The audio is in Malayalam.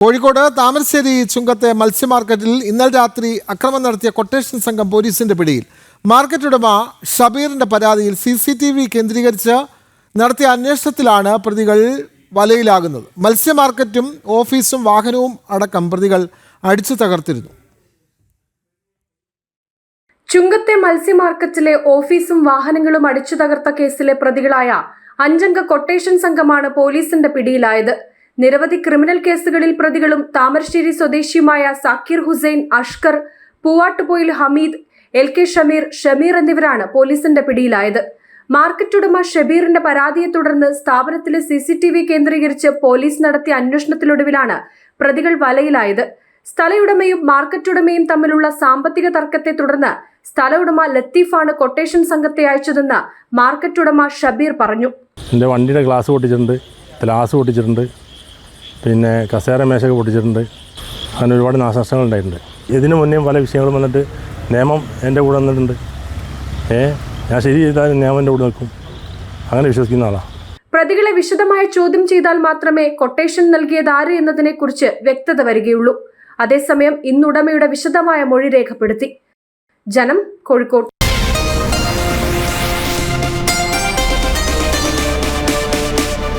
കോഴിക്കോട് താമരശ്ശേരി ചുങ്കത്തെ മത്സ്യമാർക്കറ്റിൽ ഇന്നലെ രാത്രി അക്രമം നടത്തിയ കൊട്ടേഷൻ സംഘം പോലീസിന്റെ പിടിയിൽ. മാർക്കറ്റ് ഉടമ ഷബീറിന്റെ പരാതിയിൽ സി സി ടി വി കേന്ദ്രീകരിച്ച് നടത്തിയ അന്വേഷണത്തിലാണ് പ്രതികൾ വലയിലാകുന്നത്. മത്സ്യമാർക്കറ്റും ഓഫീസും വാഹനവും അടക്കം പ്രതികൾ അടിച്ചു തകർത്തിരുന്നു. ചുങ്കത്തെ മത്സ്യമാർക്കറ്റിലെ ഓഫീസും വാഹനങ്ങളും അടിച്ചു തകർത്ത കേസിലെ പ്രതികളായ അഞ്ചംഗ കൊട്ടേഷൻ സംഘമാണ് പോലീസിന്റെ പിടിയിലായത്. നിരവധി ക്രിമിനൽ കേസുകളിൽ പ്രതികളും താമരശ്ശേരി സ്വദേശിയുമായ സാക്കിർ ഹുസൈൻ അഷ്കർ പൂവാട്ടുപോയിൽ ഹമീദ് എൽ കെ ഷമീർ ഷമീർ എന്നിവരാണ് പോലീസിന്റെ പിടിയിലായത്. മാർക്കറ്റ് ഉടമ ഷബീറിന്റെ പരാതിയെ തുടർന്ന് സ്ഥാപനത്തിലെ സി സി ടി വി കേന്ദ്രീകരിച്ച് പോലീസ് നടത്തിയ അന്വേഷണത്തിലൊടുവിലാണ് പ്രതികൾ വലയിലായത്. സ്ഥലയുടമയും മാർക്കറ്റ് ഉടമയും തമ്മിലുള്ള സാമ്പത്തിക തർക്കത്തെ തുടർന്ന് സ്ഥല ഉടമ ലത്തീഫാണ് കൊട്ടേഷൻ സംഘത്തെ അയച്ചതെന്ന് മാർക്കറ്റ് ഉടമ ഷബീർ പറഞ്ഞു. എന്റെ വണ്ടിയുടെ ഗ്ലാസ് പൊട്ടിച്ചിട്ടുണ്ട് ഗ്ലാസ് പൊട്ടിച്ചിട്ടുണ്ട്. പിന്നെ കസേര മേശയൊക്കെ പൊട്ടിച്ചിട്ടുണ്ട്. അങ്ങനെ ഒരുപാട് നാശനഷ്ടങ്ങൾ ഉണ്ടായിട്ടുണ്ട്. ഇതിനു മുന്നേ പല വിഷയങ്ങളും വന്നിട്ട് നിയമം എന്റെ കൂടെ വന്നിട്ടുണ്ട്. ഏ? ഞാൻ ശരി ചെയ്താൽ നിയമം എന്റെ കൂടെ നിൽക്കും. അങ്ങനെ വിശ്വസിക്കുന്ന ആളാണ് പ്രതികളെ വിശദമായി ചോദ്യം ചെയ്താൽ മാത്രമേ കൊട്ടേഷൻ നൽകിയത് ആര് എന്നതിനെക്കുറിച്ച് വ്യക്തത വരികയുള്ളൂ. അതേസമയം ഇന്നുടമയുടെ വിശദമായ മൊഴി രേഖപ്പെടുത്തി. ജനം കോഴിക്കോട്.